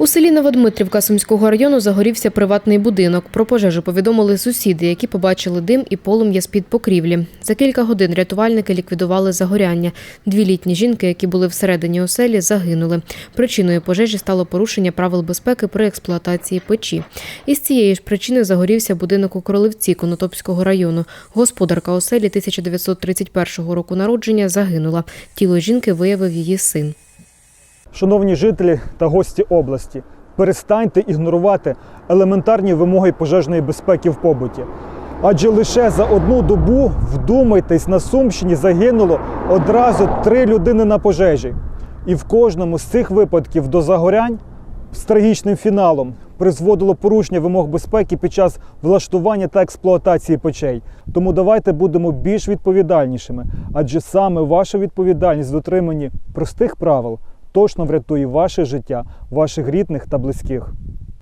У селі Новодмитрівка Сумського району загорівся приватний будинок. Про пожежу повідомили сусіди, які побачили дим і полум'я з-під покрівлі. За кілька годин рятувальники ліквідували загоряння. Дві літні жінки, які були всередині оселі, загинули. Причиною пожежі стало порушення правил безпеки при експлуатації печі. Із цієї ж причини загорівся будинок у Кролевці Конотопського району. Господарка оселі 1931 року народження загинула. Тіло жінки виявив її син. Шановні жителі та гості області, перестаньте ігнорувати елементарні вимоги пожежної безпеки в побуті. Адже лише за одну добу, вдумайтесь, на Сумщині загинуло одразу три людини на пожежі. І в кожному з цих випадків до загорянь з трагічним фіналом призводило порушення вимог безпеки під час влаштування та експлуатації печей. Тому давайте будемо більш відповідальнішими, адже саме ваша відповідальність в дотриманні простих правил точно врятує ваше життя, ваших рідних та близьких.